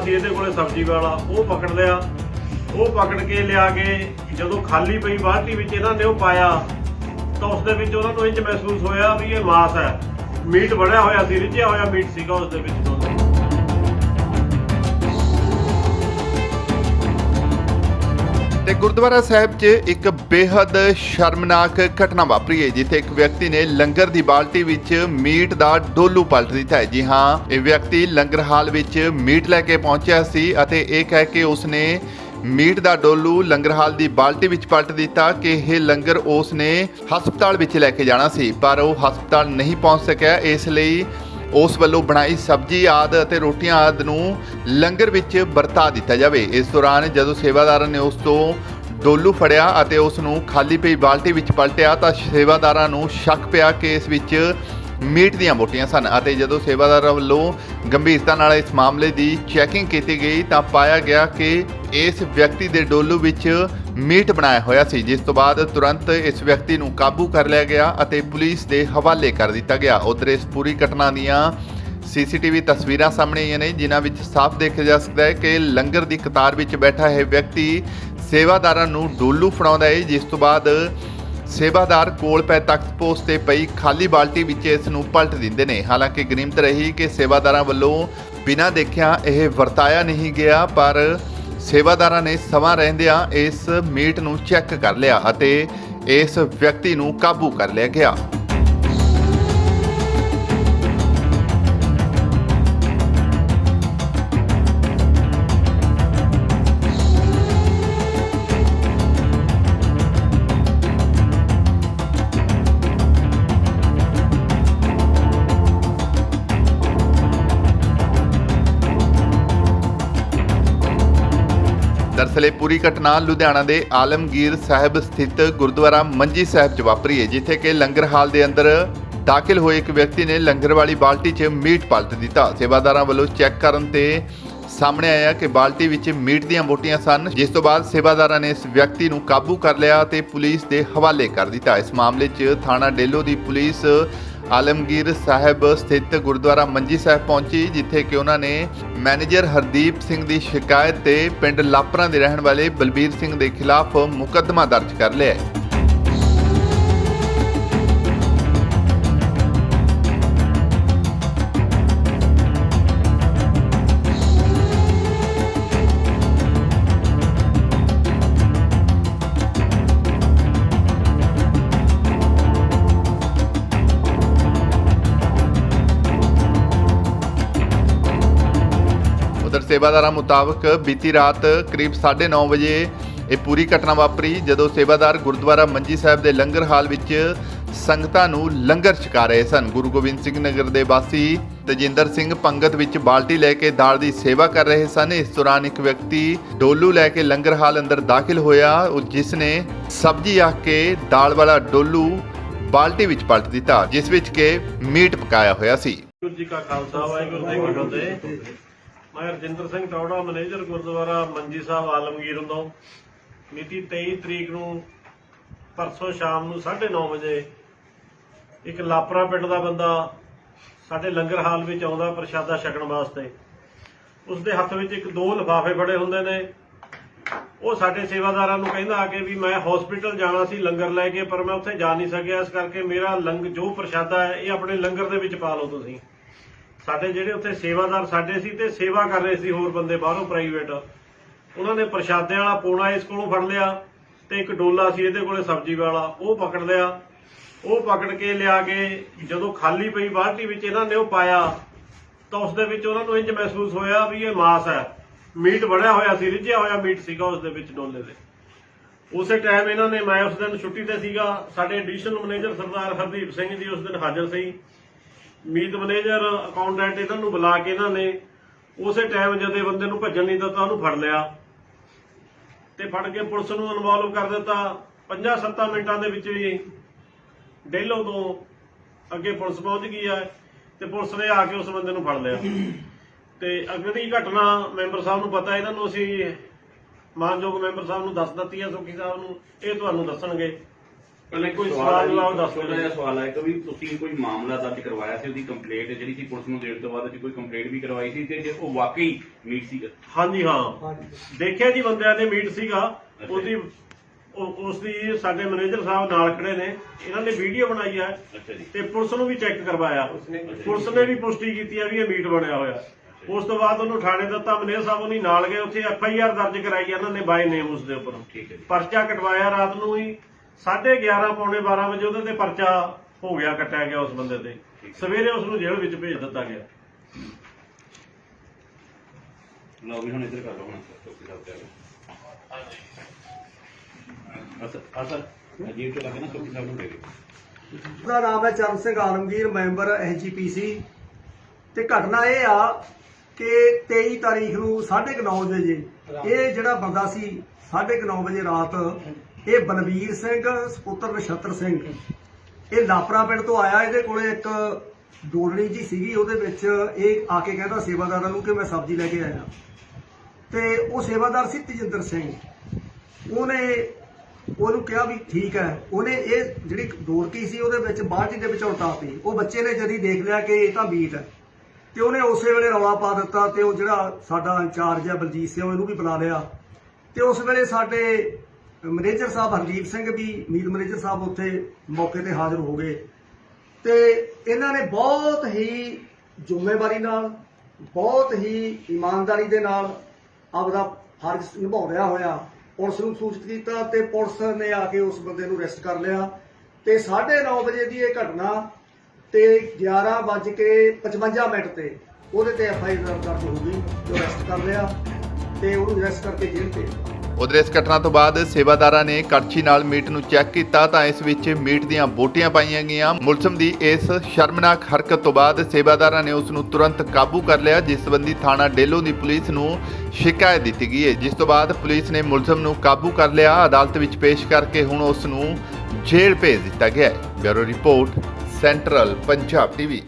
ਸੀ ਇਹਦੇ ਕੋਲੇ ਸਬਜ਼ੀ ਵਾਲਾ, ਉਹ ਪਕੜ ਲਿਆ। ਉਹ ਪਕੜ ਕੇ ਲਿਆ ਕੇ ਜਦੋਂ ਖਾਲੀ ਪਈ ਬਾਲਟੀ ਵਿੱਚ ਇਹਨਾਂ ਨੇ ਉਹ ਪਾਇਆ, ਤਾਂ ਉਸ ਦੇ ਵਿੱਚ ਉਹਨਾਂ ਨੂੰ ਇੰਜ ਮਹਿਸੂਸ ਹੋਇਆ ਵੀ ਇਹ ਮਾਸ ਹੈ। ਮੀਟ ਬਣਿਆ ਹੋਇਆ ਸੀ, ਰਿੱਝਿਆ ਹੋਇਆ ਮੀਟ ਸੀਗਾ ਉਸ ਦੇ ਵਿੱਚ ਤੇ ਗੁਰਦੁਆਰਾ ਸਾਹਿਬ 'ਚ ਇੱਕ ਬੇਹੱਦ ਸ਼ਰਮਨਾਕ ਘਟਨਾ ਵਾਪਰੀ ਹੈ, ਜਿੱਥੇ ਇੱਕ ਵਿਅਕਤੀ ਨੇ ਲੰਗਰ ਦੀ ਬਾਲਟੀ ਵਿੱਚ ਮੀਟ ਦਾ ਡੋਲੂ ਪਲਟ ਦਿੱਤਾ ਹੈ। ਜੀ ਹਾਂ, ਇਹ ਵਿਅਕਤੀ ਲੰਗਰ ਹਾਲ ਵਿੱਚ ਮੀਟ ਲੈ ਕੇ ਪਹੁੰਚਿਆ ਸੀ ਅਤੇ ਇਹ ਕਹਿ ਕੇ ਉਸਨੇ ਮੀਟ ਦਾ ਡੋਲੂ ਲੰਗਰ ਹਾਲ ਦੀ ਬਾਲਟੀ ਵਿੱਚ ਪਲਟ ਦਿੱਤਾ ਕਿ ਇਹ ਲੰਗਰ ਉਸ ਨੇ ਹਸਪਤਾਲ ਵਿੱਚ ਲੈ ਕੇ ਜਾਣਾ ਸੀ, ਪਰ ਉਹ ਹਸਪਤਾਲ ਨਹੀਂ ਪਹੁੰਚ ਸਕਿਆ। ਇਸ ਲਈ ਉਸ ਵੱਲੋਂ ਬਣਾਈ ਸਬਜ਼ੀ, ਆਦ ਅਤੇ ਰੋਟੀਆਂ ਆਦ ਨੂੰ ਲੰਗਰ ਵਿੱਚ ਵਰਤਾ ਦਿੱਤਾ ਜਾਵੇ। ਇਸ ਦੌਰਾਨ ਜਦੋਂ ਸੇਵਾਦਾਰਾਂ ਨੇ ਉਸ ਤੋਂ ਡੋਲੂ ਫੜਿਆ ਅਤੇ ਉਸ ਨੂੰ ਖਾਲੀ ਪਈ ਬਾਲਟੀ ਵਿੱਚ ਪਲਟਿਆ ਤਾਂ ਸੇਵਾਦਾਰਾਂ ਨੂੰ ਸ਼ੱਕ ਪਿਆ ਕਿ ਇਸ ਵਿੱਚ ਮੀਟ ਦੀਆਂ ਬੋਟੀਆਂ ਸਨ ਅਤੇ ਜਦੋਂ ਸੇਵਾਦਾਰਾਂ ਵੱਲੋਂ ਗੰਭੀਰਤਾ ਨਾਲ ਇਸ ਮਾਮਲੇ ਦੀ ਚੈਕਿੰਗ ਕੀਤੀ ਗਈ ਤਾਂ ਪਾਇਆ ਗਿਆ ਕਿ ਇਸ ਵਿਅਕਤੀ ਦੇ ਡੋਲੂ ਵਿੱਚ ਮੀਟ ਬਣਾਇਆ ਹੋਇਆ ਸੀ, ਜਿਸ ਤੋਂ ਬਾਅਦ ਤੁਰੰਤ ਇਸ ਵਿਅਕਤੀ ਨੂੰ ਕਾਬੂ ਕਰ ਲਿਆ ਗਿਆ ਅਤੇ ਪੁਲਿਸ ਦੇ ਹਵਾਲੇ ਕਰ ਦਿੱਤਾ ਗਿਆ। ਉਧਰ ਇਸ ਪੂਰੀ ਘਟਨਾ ਦੀਆਂ ਸੀਸੀਟੀਵੀ ਤਸਵੀਰਾਂ ਸਾਹਮਣੇ ਆਈਆਂ ਨੇ, ਜਿਨ੍ਹਾਂ ਵਿੱਚ ਸਾਫ਼ ਦੇਖਿਆ ਜਾ ਸਕਦਾ ਹੈ ਕਿ ਲੰਗਰ ਦੀ ਕਤਾਰ ਵਿੱਚ ਬੈਠਾ ਇਹ ਵਿਅਕਤੀ ਸੇਵਾਦਾਰਾਂ ਨੂੰ ਡੋਲੂ ਫੜਾਉਂਦਾ ਹੈ, ਜਿਸ ਤੋਂ ਬਾਅਦ ਸੇਵਾਦਾਰ ਕੋਲ ਪੈ ਤਖਤ ਪੋਸਟ ਤੇ ਪਈ ਖਾਲੀ ਬਾਲਟੀ ਵਿੱਚ ਇਸ ਨੂੰ ਪਲਟ ਦਿੰਦੇ ਨੇ। ਹਾਲਾਂਕਿ ਗਰੀਮਤ ਰਹੀ ਕਿ ਸੇਵਾਦਾਰਾਂ ਵੱਲੋਂ ਬਿਨਾਂ ਦੇਖਿਆ ਇਹ ਵਰਤਾਇਆ ਨਹੀਂ ਗਿਆ, ਪਰ ਸੇਵਾਦਾਰਾਂ ਨੇ ਸਮਾਂ ਰਹਿੰਦਿਆਂ ਇਸ ਮੀਟ ਨੂੰ ਚੈੱਕ ਕਰ ਲਿਆ ਅਤੇ ਇਸ ਵਿਅਕਤੀ ਨੂੰ ਕਾਬੂ ਕਰ ਲਿਆ ਗਿਆ। ਦਰਅਸਲ ਪੂਰੀ ਘਟਨਾ ਲੁਧਿਆਣਾ ਦੇ ਆਲਮਗੀਰ ਸਾਹਿਬ ਸਥਿਤ ਗੁਰਦੁਆਰਾ ਮੰਜੀ ਸਾਹਿਬ 'ਚ ਵਾਪਰੀ ਹੈ, ਜਿੱਥੇ ਕਿ ਲੰਗਰ ਹਾਲ ਦੇ ਅੰਦਰ ਦਾਖਲ ਹੋਏ ਇੱਕ ਵਿਅਕਤੀ ਨੇ ਲੰਗਰ ਵਾਲੀ ਬਾਲਟੀ 'ਚ ਮੀਟ ਪਲਟ ਦਿੱਤਾ। ਸੇਵਾਦਾਰਾਂ ਵੱਲੋਂ ਚੈੱਕ ਕਰਨ ਤੇ ਸਾਹਮਣੇ ਆਇਆ ਕਿ ਬਾਲਟੀ ਵਿੱਚ ਮੀਟ ਦੀਆਂ ਬੋਟੀਆਂ ਸਨ, ਜਿਸ ਤੋਂ ਬਾਅਦ ਸੇਵਾਦਾਰਾਂ ਨੇ ਇਸ ਵਿਅਕਤੀ ਨੂੰ ਕਾਬੂ ਕਰ ਲਿਆ ਤੇ ਪੁਲਿਸ ਦੇ ਹਵਾਲੇ ਕਰ ਦਿੱਤਾ। ਇਸ ਮਾਮਲੇ 'ਚ ਥਾਣਾ ਡੇਲੋ ਦੀ ਪੁਲਿਸ ਆਲਮਗੀਰ ਸਾਹਿਬ ਸਥਿਤ ਗੁਰਦੁਆਰਾ ਮੰਜੀ ਸਾਹਿਬ ਪਹੁੰਚੀ, ਜਿੱਥੇ ਕਿ ਉਹਨਾਂ ਨੇ ਮੈਨੇਜਰ ਹਰਦੀਪ ਸਿੰਘ ਦੀ ਸ਼ਿਕਾਇਤ ਤੇ ਪਿੰਡ ਲਾਪਰਾਂ ਦੇ ਰਹਿਣ ਵਾਲੇ ਬਲਬੀਰ ਸਿੰਘ ਦੇ ਖਿਲਾਫ ਮੁਕੱਦਮਾ ਦਰਜ ਕਰ ਲਿਆ ਹੈ। ਸੇਵਾਦਾਰਾਂ ਮੁਤਾਬਕ ਬੀਤੀ ਰਾਤ ਕਰੀਬ 9:30 ਵਜੇ ਇਹ ਪੂਰੀ ਘਟਨਾ ਵਾਪਰੀ, ਜਦੋਂ ਸੇਵਾਦਾਰ ਗੁਰਦੁਆਰਾ ਮੰਜੀ ਸਾਹਿਬ ਦੇ ਲੰਗਰ ਹਾਲ ਵਿੱਚ ਸੰਗਤਾਂ ਨੂੰ ਲੰਗਰ ਛਕਾ ਰਹੇ ਸਨ। ਗੁਰੂ ਗੋਬਿੰਦ ਸਿੰਘ ਨਗਰ ਦੇ ਵਾਸੀ ਤਜਿੰਦਰ ਸਿੰਘ ਪੰਗਤ ਵਿੱਚ ਬਾਲਟੀ ਲੈ ਕੇ ਦਾਲ ਦੀ ਸੇਵਾ ਕਰ ਰਹੇ ਸਨ। ਇਸ ਦੌਰਾਨ ਇੱਕ ਵਿਅਕਤੀ ਡੋਲੂ ਲੈ ਕੇ ਲੰਗਰ ਹਾਲ ਅੰਦਰ ਦਾਖਲ ਹੋਇਆ। ਉਹ ਜਿਸ ਨੇ ਸਬਜ਼ੀ ਆਖ ਕੇ ਦਾਲ ਵਾਲਾ ਡੋਲੂ ਬਾਲਟੀ ਵਿੱਚ ਪਲਟ ਦਿੱਤਾ, ਜਿਸ ਵਿੱਚ ਕੇ ਮੀਟ ਪਕਾਇਆ ਹੋਇਆ ਸੀ। ਵਾਹਿਗੁਰੂ ਜੀ ਕਾ ਖਾਲਸਾ, ਵਾਹਿਗੁਰੂ ਜੀ ਕੀ ਫਤਿਹ। ਮੈਂ ਰਜਿੰਦਰ ਸਿੰਘ ਟੌੜਾ ਮੈਨੇਜਰ ਗੁਰਦੁਆਰਾ ਮੰਜੀ ਸਾਹਿਬ, ਆਲਮਗੀਰ ਹੁੰਦੋਂ ਮਿਤੀ 23 ਤਰੀਕ ਨੂੰ ਪਰਸੋਂ ਸ਼ਾਮ ਨੂੰ 9:30 ਵਜੇ ਇੱਕ ਲਾਪਰਾ ਪਿੰਡ ਦਾ ਬੰਦਾ ਸਾਡੇ ਲੰਗਰ ਹਾਲ ਵਿੱਚ ਆਉਂਦਾ ਪ੍ਰਸ਼ਾਦਾ ਛਕਣ ਵਾਸਤੇ। ਉਸ ਦੇ ਹੱਥ ਵਿੱਚ ਇੱਕ ਦੋ ਲਿਫਾਫੇ ਫੜੇ ਹੁੰਦੇ ਨੇ। ਉਹ ਸਾਡੇ ਸੇਵਾਦਾਰਾਂ ਨੂੰ ਕਹਿੰਦਾ ਆ ਕੇ ਵੀ ਮੈਂ ਹਸਪੀਟਲ ਜਾਣਾ ਸੀ, ਲੰਗਰ ਲੈ ਕੇ, ਪਰ ਮੈਂ ਉੱਥੇ ਜਾ ਨਹੀਂ ਸਕਿਆ। ਇਸ ਕਰਕੇ ਮੇਰਾ ਲੰਗ, ਜੋ ਪ੍ਰਸ਼ਾਦਾ ਹੈ, ਇਹ ਆਪਣੇ ਲੰਗਰ ਦੇ ਵਿੱਚ ਪਾ ਲਓ ਤੁਸੀਂ। ਸਾਡੇ ਜਿਹੜੇ ਉੱਥੇ ਸੇਵਾਦਾਰ ਸਾਡੇ ਸੀ ਤੇ ਸੇਵਾ ਕਰ ਰਹੇ ਸੀ ਹੋਰ ਬੰਦੇ ਬਾਹਰੋਂ ਪ੍ਰਾਈਵੇਟ ਉਹਨਾਂ ਨੇ ਪ੍ਰਸ਼ਾਦਿਆਂ ਵਾਲਾ ਪੋਣਾ ਇਸ ਕੋਲੋਂ ਫੜ ਲਿਆ ਤੇ ਇੱਕ ਡੋਲਾ ਸੀ ਇਹਦੇ ਕੋਲੇ ਸਬਜ਼ੀ ਵਾਲਾ, ਉਹ ਪਕੜ ਲਿਆ। ਉਹ ਪਕੜ ਕੇ ਲਿਆ ਕੇ ਜਦੋਂ ਖਾਲੀ ਪਈ ਬਾਲਟੀ ਵਿੱਚ ਇਹਨਾਂ ਨੇ ਉਹ ਪਾਇਆ, ਤਾਂ ਉਸ ਦੇ ਵਿੱਚ ਉਹਨਾਂ ਨੂੰ ਇੰਜ ਮਹਿਸੂਸ ਹੋਇਆ ਵੀ ਇਹ ਮਾਸ ਹੈ। ਮੀਟ ਬਣਿਆ ਹੋਇਆ ਸੀ, ਰਿੱਝਿਆ ਹੋਇਆ ਮੀਟ ਸੀਗਾ ਉਸ ਦੇ ਵਿੱਚ ਡੋਲੇ ਦੇ। ਉਸੇ ਟਾਈਮ ਇਹਨਾਂ ਨੇ ਮੈਂ ਉਸ ਦਿਨ ਛੁੱਟੀ ਤੇ ਸੀਗਾ, ਸਾਡੇ ਐਡੀਸ਼ਨਲ ਮੈਨੇਜਰ ਸਰਦਾਰ ਹਰਦੀਪ ਸਿੰਘ ਜੀ ਉਸ ਦਿਨ ਹਾਜ਼ਰ ਸੀ। ਮੀਤ ਮੈਨੇਜਰ ਅਕਾਊਂਟੈਂਟ ਇਹਨਾਂ ਨੂੰ ਬੁਲਾ ਕੇ ਇਹਨਾਂ ਨੇ ਉਸੇ ਟਾਈਮ ਜਦੇ ਬੰਦੇ ਨੂੰ ਭੱਜਣ ਨਹੀਂ ਦਿੱਤਾ, ਉਹਨੂੰ ਫੜ ਲਿਆ। ਤੇ ਫੜ ਕੇ ਪੁਲਿਸ ਨੂੰ ਇਨਵੋਲਵ ਕਰ ਦਿੱਤਾ। 5-7 ਮਿੰਟਾਂ ਦੇ ਵਿੱਚ ਹੀ ਡੇਲੋ ਤੋਂ ਅੱਗੇ ਪੁਲਿਸ ਪਹੁੰਚ ਗਈ ਹੈ ਤੇ ਪੁਲਿਸ ਨੇ ਆ ਕੇ ਉਸ ਬੰਦੇ ਨੂੰ ਫੜ ਲਿਆ। ਤੇ ਅਗਲੀ ਘਟਨਾ ਮੈਂਬਰ ਸਾਹਿਬ ਨੂੰ ਪਤਾ ਇਹਨਾਂ ਨੂੰ ਅਸੀਂ ਮਾਨਯੋਗ ਮੈਂਬਰ ਸਾਹਿਬ ਨੂੰ ਦੱਸ ਦਿੱਤੀ ਹੈ, ਸੁਖੀ ਸਾਹਿਬ ਨੂੰ, ਇਹ ਤੁਹਾਨੂੰ ਦੱਸਣਗੇ। ਪਹਿਲੇ ਕੋਈ ਸਵਾਲ ਜਵਾਬ ਦੱਸ ਛੋਟਾ ਦਿਓ। ਜਿਹਾ ਸਵਾਲ ਹੈ ਕਿ ਵੀ ਤੁਸੀਂ ਕੋਈ ਮਾਮਲਾ ਦਰਜ ਕਰਵਾਇਆ ਸੀ ਉਹਦੀ ਕੰਪਲੇਂਟ ਜਿਹੜੀ ਸੀ ਪੁਲਿਸ ਨੂੰ ਦੇਣ ਤੋਂ ਬਾਅਦ ਕੋਈ ਕੰਪਲੇਂਟ ਵੀ ਕਰਵਾਈ ਸੀ ਤੇ ਜੇ ਉਹ ਵਾਕਈ ਮੀਟ ਸੀ ਹਾਂਜੀ ਹਾਂ। ਦੇਖਿਆ ਜੀ ਬੰਦਿਆਂ ਦੇ ਮੀਟ ਸੀਗਾ। ਉਹਦੀ ਉਹ- ਉਸ ਦੀ ਸਾਡੇ ਮੈਨੇਜਰ ਸਾਹਿਬ ਨਾਲ ਖੜੇ ਨੇ। ਇਹਨਾਂ ਨੇ ਵੀਡੀਓ ਬਣਾਈ ਹੈ ਅੱਛਾ ਜੀ। ਤੇ ਪੁਲਿਸ ਨੂੰ ਵੀ ਚੈੱਕ ਕਰਵਾਇਆ। ਪੁਲਿਸ ਨੇ ਵੀ ਪੁਸ਼ਟੀ ਕੀਤੀ ਹੈ ਵੀ ਇਹ ਮੀਟ ਬਣਿਆ ਹੋਇਆ। ਉਸ ਤੋਂ ਬਾਅਦ ਉਹਨੂੰ ਥਾਣੇ ਦਿੱਤਾ ਮੈਨੇਜਰ ਸਾਹਿਬ ਉਹਨੀ ਨਾਲ ਗਏ ਉੱਥੇ ਐਫ ਆਈ ਆਰ ਦਰਜ ਕਰਾਈ ਇਹਨਾਂ ਨੇ ਬਾਈ ਨੇਮ ਉਸ ਦੇ ਉੱਪਰ। ਠੀਕ ਹੈ ਜੀ। ਪਰਚਾ ਕਟਵਾਇਆ ਰਾਤ ਨੂੰ ਹੀ। 11:30 ਪੌਣੇ 12 ਵਜੇ ਉਹਦੇ ਤੇ ਪਰਚਾ ਹੋ ਗਿਆ ਕੱਟਿਆ ਗਿਆ ਉਸ ਬੰਦੇ ਤੇ। ਸਵੇਰੇ ਉਸ ਨੂੰ ਜੇਲ੍ਹ ਵਿੱਚ ਭੇਜ ਦਿੱਤਾ ਗਿਆ। ਲਓ ਵੀ ਹੁਣ ਇੱਧਰ ਕਰ ਲਓ ਹੁਣ ਚੌਕੀ ਸਾਹਿਬ ਤੇ ਅਸਰ ਅਸਰ ਅਜੀਬ ਤੋਂ ਲੱਗੇ ਨਾ ਚੌਕੀ ਸਾਹਿਬ ਨੂੰ ਦੇ ਦਿਓ। ਦਾ ਨਾਮ ਹੈ ਚਰਨ ਸਿੰਘ ਆਲਮਗੀਰ ਮੈਂਬਰ ਐਸਜੀਪੀਸੀ ਤੇ ਘਟਨਾ ਇਹ ਆ ਕਿ 23 ਤਾਰੀਖ ਨੂੰ 9:30 ਵਜੇ ਇਹ ਜਿਹੜਾ ਬੰਦਾ ਸੀ 9:30 ਵਜੇ ਰਾਤ ਇਹ ਬਲਬੀਰ ਸਿੰਘ, ਸਪੁੱਤਰ ਨਛੱਤਰ ਸਿੰਘ। ਇਹ ਲਾਪਰਾ ਪਿੰਡ ਤੋਂ ਆਇਆ, ਇਹਦੇ ਕੋਲੇ ਇੱਕ ਡੋਲਣੀ ਜੀ ਸੀਗੀ, ਉਹਦੇ ਵਿੱਚ ਇਹ ਆ ਕੇ ਕਹਿੰਦਾ ਸੇਵਾਦਾਰਾਂ ਨੂੰ ਕਿ ਮੈਂ ਸਬਜ਼ੀ ਲੈ ਕੇ ਆਇਆ। ਤੇ ਉਹ ਸੇਵਾਦਾਰ ਸੀ ਤਜਿੰਦਰ ਸਿੰਘ। ਉਹਨੇ, ਉਹਨੂੰ ਕਿਹਾ ਵੀ ਠੀਕ ਹੈ। ਉਹਨੇ ਇਹ ਜਿਹੜੀ ਦੋਰਕੀ ਸੀ, ਉਹਦੇ ਵਿੱਚ ਬਾਲਟੀ ਦੇ ਵਿੱਚ ਉਲਟਾ ਪਈ ਉਹ ਬੱਚੇ ਨੇ ਜਦੀ ਦੇਖ ਲਿਆ ਕਿ ਇਹ ਤਾਂ ਬੀਟ ਹੈ। ਤੇ ਉਹਨੇ ਉਸੇ ਵੇਲੇ ਰੌਲਾ ਪਾ ਦਿੱਤਾ ਤੇ ਉਹ ਜਿਹੜਾ ਸਾਡਾ ਇੰਚਾਰਜ ਹੈ ਬਲਜੀਤ ਸਿੰਘ, ਉਹਨੂੰ ਵੀ ਬੁਲਾ ਲਿਆ। ਤੇ ਉਸ ਵੇਲੇ ਸਾਡੇ ਮੈਨੇਜਰ ਸਾਹਿਬ ਹਰਦੀਪ ਸਿੰਘ ਵੀ ਮੀਤ ਮੈਨੇਜਰ ਸਾਹਿਬ ਉੱਥੇ ਮੌਕੇ ਤੇ ਹਾਜ਼ਰ ਹੋ ਗਏ। ਤੇ ਇਹਨਾਂ ਨੇ ਬਹੁਤ ਹੀ ਜ਼ਿੰਮੇਵਾਰੀ ਨਾਲ, ਬਹੁਤ ਹੀ ਇਮਾਨਦਾਰੀ ਦੇ ਨਾਲ ਆਪਦਾ ਫਰਜ਼ ਨਿਭਾਉਂਦਿਆਂ ਹੋਇਆ ਪੁਲਿਸ ਨੂੰ ਸੂਚਿਤ ਕੀਤਾ ਤੇ ਪੁਲਿਸ ਨੇ ਆ ਕੇ ਉਸ ਬੰਦੇ ਨੂੰ ਅਰੈਸਟ ਕਰ ਲਿਆ। ਤੇ 9:30 ਵਜੇ ਦੀ ਇਹ ਘਟਨਾ ਤੇ 11:55 ਮਿੰਟ ਤੇ ਉਹਦੇ ਤੇ ਐਫ ਆਈ ਆਰ ਦਰਜ ਹੋ ਗਈ ਤੇ ਅਰੈਸਟ ਕਰ ਲਿਆ ਤੇ ਉਹਨੂੰ ਅਰੈਸਟ ਕਰਕੇ ਜੇਲ੍ਹ ਭੇਜ ਉਧਰ ਇਸ ਘਟਨਾ ਤੋਂ ਬਾਅਦ ਸੇਵਾਦਾਰਾਂ ਨੇ ਕੜਛੀ ਨਾਲ ਮੀਟ ਨੂੰ ਚੈੱਕ ਕੀਤਾ ਤਾਂ ਇਸ ਵਿੱਚ ਮੀਟ ਦੀਆਂ ਬੋਟੀਆਂ ਪਾਈਆਂ ਗਈਆਂ। ਮੁਲਜ਼ਮ ਦੀ ਇਸ ਸ਼ਰਮਨਾਕ ਹਰਕਤ ਤੋਂ ਬਾਅਦ ਸੇਵਾਦਾਰਾਂ ਨੇ ਉਸ ਨੂੰ ਤੁਰੰਤ ਕਾਬੂ ਕਰ ਲਿਆ, ਜਿਸ ਸੰਬੰਧੀ ਥਾਣਾ ਡੇਲੋ ਦੀ ਪੁਲਿਸ ਨੂੰ ਸ਼ਿਕਾਇਤ ਦਿੱਤੀ ਗਈ ਹੈ। ਜਿਸ ਤੋਂ ਬਾਅਦ ਪੁਲਿਸ ਨੇ ਮੁਲਜ਼ਮ ਨੂੰ ਕਾਬੂ ਕਰ ਲਿਆ। ਅਦਾਲਤ ਵਿੱਚ ਪੇਸ਼ ਕਰਕੇ ਹੁਣ ਉਸ ਨੂੰ ਜੇਲ੍ਹ ਭੇਜ ਦਿੱਤਾ ਗਿਆ ਹੈ। Bureau report, central Punjab TV.